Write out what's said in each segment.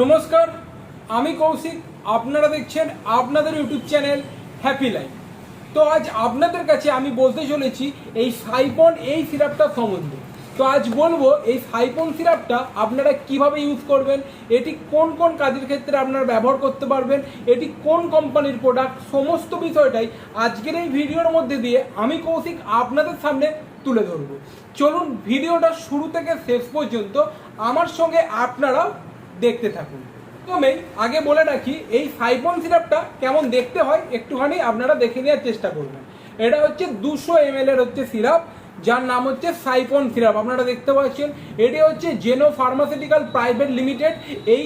নমস্কার, আমি কৌশিক। আপনারা দেখছেন আপনাদের ইউটিউব চ্যানেল হ্যাপি লাইফ। তো আজ আপনাদের কাছে আমি বলতে চলেছি এই সাইপন এই সিরাপটা সম্বন্ধে। তো আজ বলব এই সাইপন সিরাপটা আপনারা কীভাবে ইউজ করবেন, এটি কোন কোন কাজের ক্ষেত্রে আপনারা ব্যবহার করতে পারবেন, এটি কোন কোম্পানির প্রোডাক্ট সমস্ত বিষয়টাই আজকের এই ভিডিওর মধ্যে দিয়ে আমি কৌশিক আপনাদের সামনে তুলে ধরবো। চলুন ভিডিওটা শুরু থেকে শেষ পর্যন্ত, আমার সঙ্গে আপনারাও দেখতে থাকুন। প্রথমেই আগে বলে রাখি, এই সাইফন সিরাপটা কেমন দেখতে হয় একটুখানি আপনারা দেখে নেওয়ার চেষ্টা করবেন। এটা হচ্ছে দুশো এম এর হচ্ছে সিরাপ যার নাম হচ্ছে সাইফন সিরাপ আপনারা দেখতে পাচ্ছেন, এটি হচ্ছে জেনো ফার্মাসিউটিক্যাল প্রাইভেট লিমিটেড এই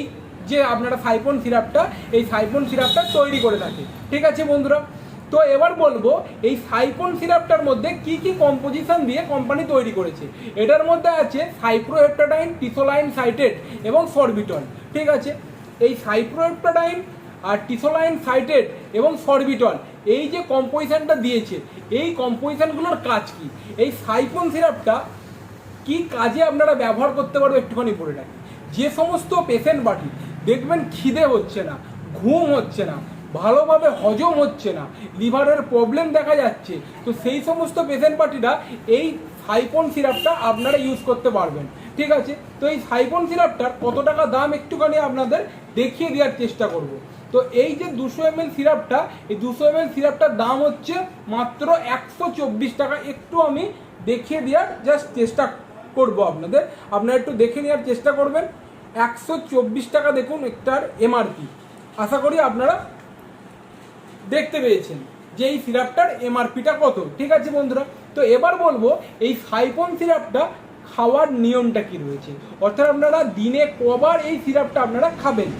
যে আপনারা সাইফন সিরাপটা এই সাইফন সিরাপটা তৈরি করে থাকে। ঠিক আছে বন্ধুরা তো এবার বলব, এই সাইফন সিরাপটার মধ্যে কি কি কম্পোজিশন দিয়ে কোম্পানি তৈরি করেছে? এটার মধ্যে আছে সাইপ্রোহেপ্টাডাইন টিসোলাইন সাইটেড এবং সরবিটল ঠিক আছে? এই সাইপ্রোহেপ্টাডাইন আর টিসোলাইন সাইটেড এবং সরবিটল এই যে কম্পোজিশনটা দিয়েছে, এই কম্পোজিশনগুলোর কাজ কি? এই সাইফন সিরাপটা কি কাজে আপনারা ব্যবহার করতে পারব একটুখানি বলে রাখি? যে সমস্ত পেশেন্ট বাটি দেখবেন খিদে হচ্ছে না, ঘুম হচ্ছে না ভালোভাবে হজম হচ্ছে না, লিভারের প্রবলেম দেখা যাচ্ছে। তো সেই সমস্ত পেশেন্ট পার্টিরা এই সাইপন সিরাপটা আপনারা ইউজ করতে পারবেন। ঠিক আছে? তো এই সাইপন সিরাপটার কত টাকা দাম একটুখানি আপনাদের দেখিয়ে দেওয়ার চেষ্টা করব। তো এই যে দুশো এম সিরাপটা, এই দুশো এম এল সিরাপটার দাম হচ্ছে মাত্র একশো চব্বিশ টাকা। একটু আমি দেখিয়ে দেওয়ার জাস্ট চেষ্টা করব আপনাদের। আপনারা একটু দেখে নেওয়ার চেষ্টা করবেন। একশো চব্বিশ টাকা দেখুন একটার এমআরপি আশা করি আপনারা দেখতে পেয়েছেন যে এই সিরাপটার এমআরপিটা কত? ঠিক আছে বন্ধুরা? তো এবার বলব, এই সাইফন সিরাপটা খাওয়ার নিয়মটা কি রয়েছে? অর্থাৎ আপনারা দিনে কবার এই সিরাপটা আপনারা খাবেন।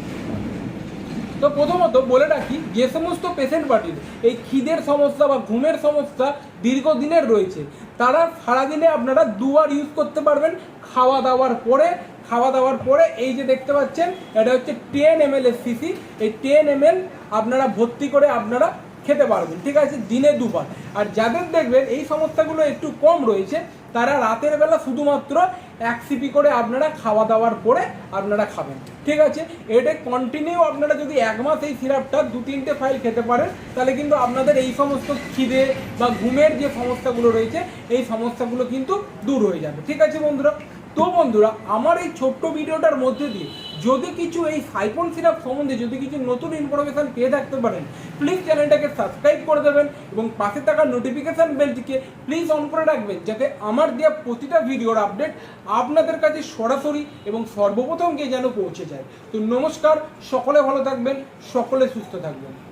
তো প্রথমত বলে রাখি, যে সমস্ত পেশেন্ট পার্টির এই খিদের সমস্যা বা ঘুমের সমস্যা দীর্ঘদিনের রয়েছে, তারা সারাদিনে আপনারা দুবার ইউজ করতে পারবেন খাওয়া দাওয়ার পরে। খাওয়া দাওয়ার পরে এই যে দেখতে পাচ্ছেন, এটা হচ্ছে টেন এম এল সিসি এই টেন এম আপনারা ভর্তি করে আপনারা খেতে পারবেন, ঠিক আছে? দিনে দুবার। আর যাদের দেখবেন এই সমস্যাগুলো একটু কম রয়েছে, তারা রাতের বেলা শুধুমাত্র এক সিপি করে আপনারা খাওয়া দাওয়ার পরে আপনারা খাবেন, ঠিক আছে? এটা কন্টিনিউ আপনারা যদি এক মাস এই সিরাপটা দু, তিনটে ফাইল খেতে পারেন, তাহলে কিন্তু আপনাদের এই সমস্ত খিদে বা ঘুমের যে সমস্যাগুলো রয়েছে, এই সমস্যাগুলো কিন্তু দূর হয়ে যাবে, ঠিক আছে বন্ধুরা? তো বন্ধুরা, আমার এই ছোট্ট ভিডিওটার মধ্যে দিয়ে যদি কিছু এই সাইফন সিরাপ সম্বন্ধে যদি কিছু নতুন ইনফরমেশন পেয়ে থাকতে পারেন প্লিজ চ্যানেলটাকে সাবস্ক্রাইব করে দেবেন এবং পাশে থাকা নোটিফিকেশান বেলটিকে প্লিজ অন করে রাখবেন যাতে আমার দেওয়া প্রতিটা ভিডিওর আপডেট আপনাদের কাছে সরাসরি এবং সর্বপ্রথম গিয়ে যেন পৌঁছে যায়। তো নমস্কার, সকলে ভালো থাকবেন, সকলে সুস্থ থাকবেন।